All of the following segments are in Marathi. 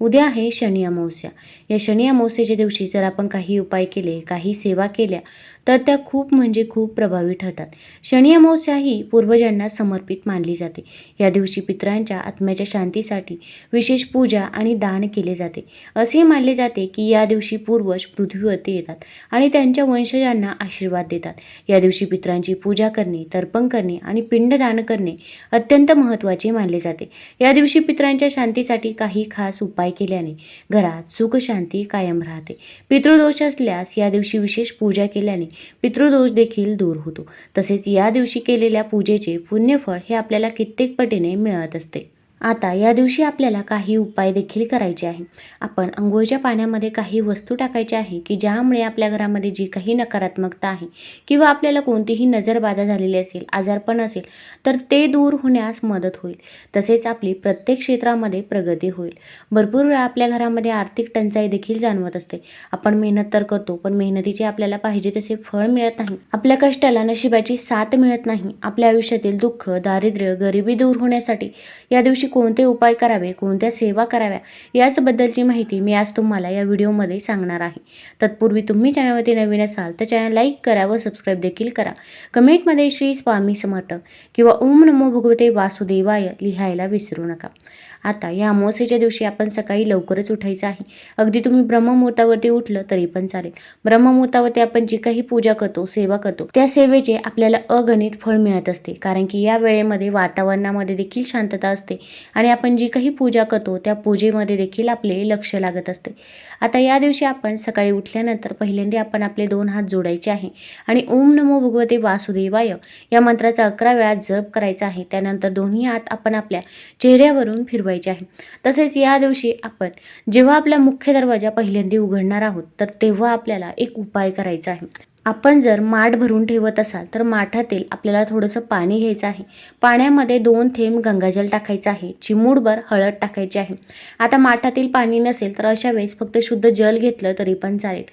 उद्या आहे शनी अमावस्या. या शनी अमावस्याच्या दिवशी जर आपण काही उपाय केले काही सेवा केल्या तर त्या खूप म्हणजे खूप प्रभावी ठरतात. शनी अमावस्या ही पूर्वजांना समर्पित मानली जाते. या दिवशी पितरांच्या आत्म्याच्या शांतीसाठी विशेष पूजा आणि दान केले जाते. असे मानले जाते की या दिवशी पूर्वज पृथ्वीवरती येतात आणि त्यांच्या वंशजांना आशीर्वाद देतात. या दिवशी पितरांची पूजा करणे तर्पण करणे आणि पिंडदान करणे अत्यंत महत्त्वाचे मानले जाते. या दिवशी पित्रांच्या शांतीसाठी काही खास उपाय केल्याने घरात सुखशांती कायम राहते. पितृदोष असल्यास या दिवशी विशेष पूजा केल्याने पितृदोष देखील दूर होतो. तसेच या दिवशी केलेल्या पूजेचे पुण्यफळ हे आपल्याला कित्येक पटीने मिळत असते. आता या दिवशी आपल्याला काही उपाय देखील करायचे आहे. आपण आंघोळीच्या पाण्यामध्ये काही वस्तू टाकायच्या आहे की ज्यामुळे आपल्या घरामध्ये जी काही नकारात्मकता आहे किंवा आपल्याला कोणतीही नजरबाधा झालेली असेल आजारपण असेल तर ते दूर होण्यास मदत होईल. तसेच आपली प्रत्येक क्षेत्रामध्ये प्रगती होईल. भरपूर वेळा आपल्या घरामध्ये आर्थिक टंचाई देखील जाणवत असते. आपण मेहनत तर करतो पण मेहनतीचे आपल्याला पाहिजे तसे फळ मिळत नाही. आपल्या कष्टाला नशिबाची साथ मिळत नाही. आपल्या आयुष्यातील दुःख दारिद्र्य गरिबी दूर होण्यासाठी या दिवशी कोणते उपाय करावे कोणत्या सेवा कराव्या याचबद्दलची माहिती मी आज तुम्हाला या व्हिडिओमध्ये सांगणार आहे. तत्पूर्वी तुम्ही चॅनलवरती नवीन असाल तर चॅनल लाईक करा व सबस्क्राईब देखील करा. कमेंटमध्ये श्री स्वामी समर्थ किंवा ओम नमो भगवते वासुदेवाय लिहायला विसरू नका. आता या अमावस्येच्या दिवशी आपण सकाळी लवकरच उठायचं आहे. अगदी तुम्ही ब्रह्ममुहूर्तावरती उठलं तरी पण चालेल. ब्रह्ममुहूर्तावरती आपण जी काही पूजा करतो सेवा करतो त्या सेवेचे आपल्याला अगणित फळ मिळत असते. कारण की या वेळेमध्ये वातावरणामध्ये देखील शांतता असते आणि आपण जी काही पूजा करतो त्या पूजेमध्ये देखील आपले लक्ष लागत असते. आता या दिवशी आपण सकाळी उठल्यानंतर पहिल्यांदा आपण आपले दोन हात जोडायचे आहे आणि ओम नमो भगवते वासुदेवाय या मंत्राचा अकरा वेळा जप करायचा आहे. त्यानंतर दोन्ही हात आपण आपल्या चेहऱ्यावरून फिरवायचे आहे. तसेच या दिवशी आपण जेव्हा आपला मुख्य दरवाजा पहिल्यांदा उघडणार आहोत तर तेव्हा आपल्याला एक उपाय करायचा आहे. आपण जर माठ भरून ठेवत असाल तर माठातील आपल्याला थोडंसं पाणी घ्यायचं आहे. पाण्यामध्ये दोन थेंब गंगाजल टाकायचं आहे चिमूडभर हळद टाकायची आहे. आता माठातील पाणी नसेल तर अशा वेळेस फक्त शुद्ध जल घेतलं तरी पण चालेल.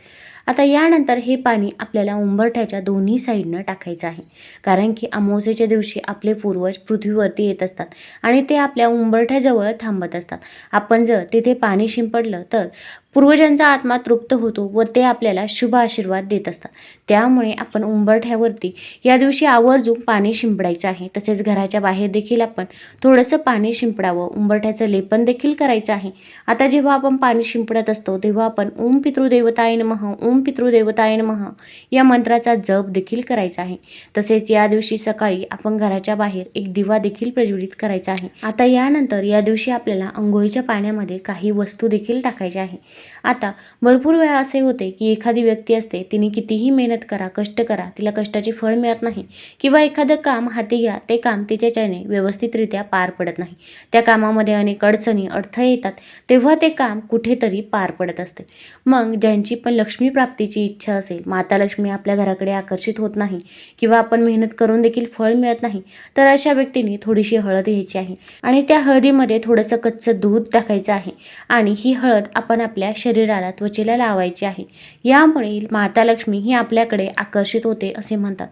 आता यानंतर हे पाणी आपल्याला उंबरठ्याच्या दोन्ही साईडनं टाकायचं आहे. कारण की अमावस्येच्या दिवशी आपले पूर्वज पृथ्वीवरती येत असतात आणि ते आपल्या उंबरठ्याजवळ थांबत असतात. आपण जर तिथे पाणी शिंपडलं तर पूर्वजांचा आत्मा तृप्त होतो व ते आपल्याला शुभ आशीर्वाद देत असतात. त्यामुळे आपण उंबरठ्यावरती या दिवशी आवर्जून पाणी शिंपडायचं आहे. तसेच घराच्या बाहेर देखील आपण थोडंसं पाणी शिंपडावं. उंबरठ्याचं लेपन देखील करायचं आहे. आता जेव्हा आपण पाणी शिंपडत असतो तेव्हा आपण ओम पितृदेवताय नमः ओम पितृदेवताय नमः या मंत्राचा जप देखील करायचा आहे. तसेच या दिवशी सकाळी आपण घराच्या बाहेर एक दिवा देखील प्रज्वलित करायचा आहे. आता यानंतर या दिवशी आपल्याला अंघोळीच्या पाण्यामध्ये काही वस्तू देखील टाकायच्या आहे. आता भरपूर वेळा असे होते की एखादी व्यक्ती असते तिने कितीही मेहनत करा कष्ट करा तिला कष्टाचे फळ मिळत नाही. किंवा एखादं काम हाती घ्या ते काम तिच्याच्याने व्यवस्थितरित्या पार पडत नाही. त्या कामामध्ये अनेक अडचणी अडथळे येतात तेव्हा ते काम कुठेतरी पार पडत असते. मग ज्यांची पण लक्ष्मी प्राप्तीची इच्छा असेल माता लक्ष्मी आपल्या घराकडे आकर्षित होत नाही किंवा आपण मेहनत करून देखील फळ मिळत नाही तर अशा व्यक्तीने थोडीशी हळद घ्यायची आहे. आणि त्या हळदीमध्ये थोडंसं कच्चं दूध टाकायचं आहे. आणि ही हळद आपण आपल्या शरीराला त्वचेला लावायची आहे. यामुळे माता लक्ष्मी ही आपल्याकडे आकर्षित होते असे म्हणतात.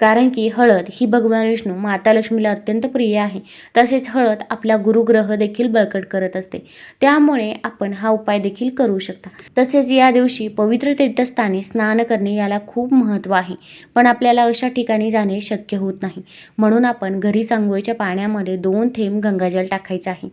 कारण की हळद ही भगवान विष्णू माता लक्ष्मीला अत्यंत प्रिय आहे. तसेच हळद आपला गुरुग्रह देखील बळकट करत असते. त्यामुळे आपण हा उपाय देखील करू शकता. तसेच या दिवशी पवित्र तीर्थस्थानी स्नान करणे याला खूप महत्त्व आहे. पण आपल्याला अशा ठिकाणी जाणे शक्य होत नाही. म्हणून आपण घरी चांगोळीच्या पाण्यामध्ये दोन थेंब गंगाजल टाकायचं आहे.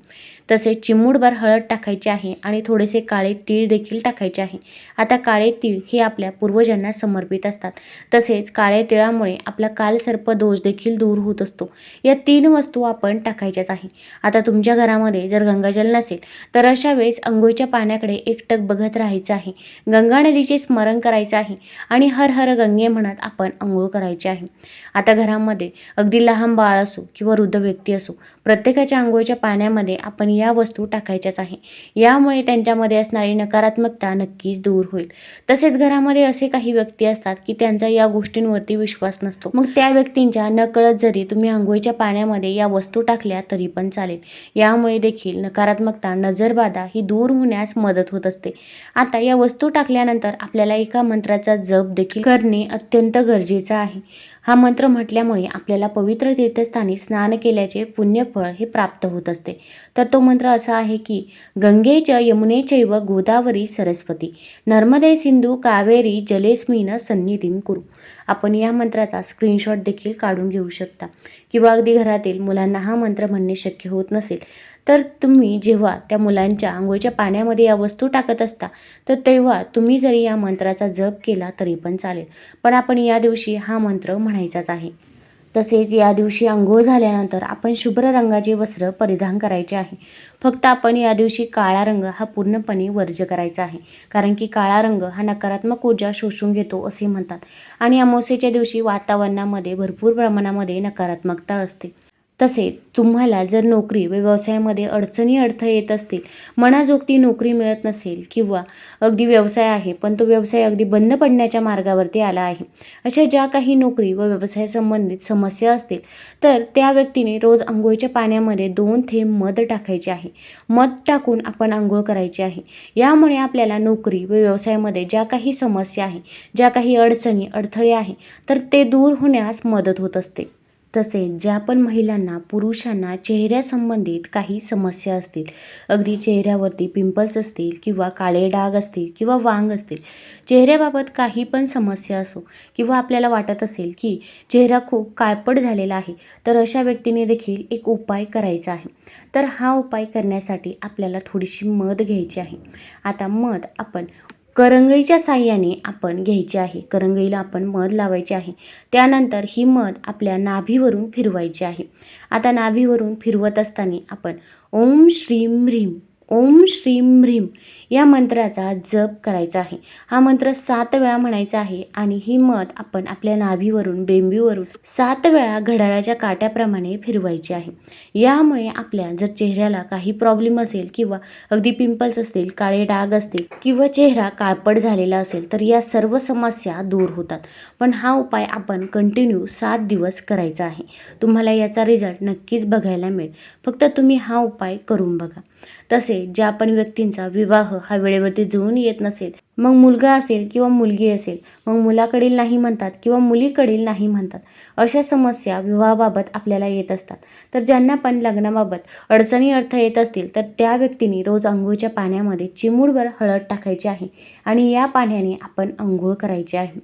तसेच चिमूडभर हळद टाकायची आहे आणि थोडेसे काळे तीळ देखील टाकायचे आहे. आता काळे तीळ हे आपल्या पूर्वजांना समर्पित असतात. तसेच काळे तिळामुळे आपला कालसर्प दोष देखील दूर होत असतो. या तीन वस्तू आपण टाकायच्याच आहे. आता तुमच्या घरामध्ये जर गंगाजल नसेल तर अशा वेळेस अंघोळीच्या पाण्याकडे एकटक बघत राहायचं आहे. गंगा नदीचे स्मरण करायचं आहे आणि हर हर गंगे म्हणत आपण अंघोळ करायची आहे. आता घरामध्ये अगदी लहान बाळ असो किंवा वृद्ध व्यक्ती असो प्रत्येकाच्या अंघोळीच्या पाण्यामध्ये आपण या वस्तू टाकायच्याच आहे. यामुळे त्यांच्यामध्ये असणारी नकारात्मकता नक्कीच दूर होईल. तसेच घरामध्ये असे काही व्यक्ती असतात की त्यांचा या गोष्टींवरती विश्वास नसतो. मग त्या व्यक्तींच्या नकळत जरी तुम्ही आंघोळीच्या पाण्यामध्ये या वस्तू टाकल्या तरी पण चालेल. यामुळे देखील नकारात्मकता नजरबाधा ही दूर होण्यास मदत होत असते. आता या वस्तू टाकल्यानंतर आपल्याला एका मंत्राचा जप देखील करणे अत्यंत गरजेचं आहे. हा मंत्र म्हटल्यामुळे आपल्याला पवित्र तीर्थस्थानी स्नान केल्याचे पुण्यफळ हे प्राप्त होत असते. तर तो मंत्र असा आहे की गंगेच यमुनेचैव गोदावरी सरस्वती नर्मदे सिंधू कावेरी जलेस्मिन सन्निधीन कुरू. आपण या मंत्राचा स्क्रीनशॉट देखील काढून घेऊ शकता. किंवा अगदी घरातील मुलांना हा मंत्र म्हणणे शक्य होत नसेल तर तुम्ही जेव्हा त्या मुलांच्या आंघोळीच्या पाण्यामध्ये या वस्तू टाकत असता तर तेव्हा तुम्ही जरी या मंत्राचा जप केला तरी पण चालेल. पण आपण या दिवशी हा मंत्र म्हणायचाच आहे. तसेच या दिवशी आंघोळ झाल्यानंतर आपण शुभ्र रंगाचे वस्त्र परिधान करायचे आहे. फक्त आपण या दिवशी काळा रंग हा पूर्णपणे वर्ज करायचा आहे. कारण की काळा रंग हा नकारात्मक ऊर्जा शोषून घेतो असे म्हणतात. आणि अमावस्येच्या दिवशी वातावरणामध्ये भरपूर प्रमाणामध्ये नकारात्मकता असते. तसेच तुम्हाला जर नोकरी व व्यवसायामध्ये अडचणी अडथळे येत असतील मनाजोगती नोकरी मिळत नसेल किंवा अगदी व्यवसाय आहे पण तो व्यवसाय अगदी बंद पडण्याच्या मार्गावरती आला आहे अशा ज्या काही नोकरी व व्यवसाय संबंधित समस्या असतील तर त्या व्यक्तीने रोज आंघोळीच्या पाण्यामध्ये दोन थेंब मध टाकायचे आहे. मध टाकून आपण आंघोळ करायची आहे. यामुळे आपल्याला नोकरी व व्यवसायामध्ये ज्या काही समस्या आहे ज्या काही अडचणी अडथळे आहे तर ते दूर होण्यास मदत होत असते. तसेच ज्या पण महिलांना पुरुषांना चेहऱ्यासंबंधित काही समस्या असतील अगदी चेहऱ्यावरती पिंपल्स असतील किंवा काळे डाग असतील किंवा वांग असतील चेहऱ्याबाबत काही पण समस्या असो किंवा आपल्याला वाटत असेल की चेहरा खूप काळपट झालेला आहे तर अशा व्यक्तीने देखील एक उपाय करायचा आहे. तर हा उपाय करण्यासाठी आपल्याला थोडीशी मध घ्यायची आहे. आता मध आपण करंगळीच्या साह्याने आपण घ्यायची आहे. करंगळीला आपण मध लावायचे आहे. त्यानंतर ही मध आपल्या नाभीवरून फिरवायची आहे. आता नाभीवरून फिरवत असताना आपण ओम श्रीम ह्रीम ओम श्रीम ह्रीम या मंत्राचा जप करायचा आहे. हा मंत्र सात वेळा म्हणायचा आहे आणि ही मत आपण आपल्या नाभीवरून बेंबीवरून सात वेळा घड्याळाच्या काट्याप्रमाणे फिरवायची आहे. यामुळे आपल्या जर चेहऱ्याला काही प्रॉब्लेम असेल किंवा अगदी पिंपल्स असतील काळे डाग असतील किंवा चेहरा काळपट झालेला असेल तर या सर्व समस्या दूर होतात. पण हा उपाय आपण कंटिन्यू सात दिवस करायचा आहे. तुम्हाला याचा रिझल्ट नक्कीच बघायला मिळेल. फक्त तुम्ही हा उपाय करून बघा. तसे ज्या पण व्यक्तींचा विवाह हा वेळेवरती जुळून येत नसेल मग मुलगा असेल किंवा मुलगी असेल मग मुलाकडील नाही म्हणतात किंवा मुलीकडील नाही म्हणतात अशा समस्या विवाहाबाबत आपल्याला येत असतात. तर ज्यांना पण लग्नाबाबत अडचणी अर्थ येत असतील तर त्या व्यक्तीने रोज आंघोळच्या पाण्यामध्ये चिमूडभर हळद टाकायची आहे आणि या पाण्याने आपण आंघोळ करायची आहे.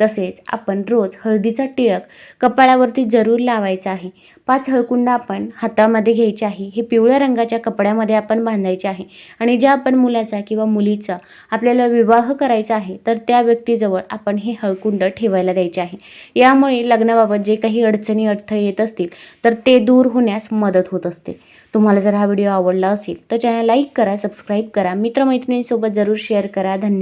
तसेच आपण रोज हळदीचा टिळक कपाळावरती जरूर लावायचा आहे. पाच हळकुंडा आपण हातामध्ये घ्यायचे आहे. हे पिवळ्या रंगाच्या कपड्यामध्ये आपण बांधायचे आहे आणि ज्या आपण मुलाचा किंवा मुलीचा आपल्याला विवाह करायचा आहे तर त्या व्यक्तीजवळ आपण हे हळकुंड ठेवायला द्यायचे आहे. यामुळे लग्नाबाबत जे काही अडचणी अडथळे येत असतील तर ते दूर होण्यास मदत होत असते. तुम्हाला जर हा व्हिडिओ आवडला असेल तर चॅनल लाईक करा सबस्क्राईब करा मित्रमैत्रिणींसोबत जरूर शेअर करा. धन्यवाद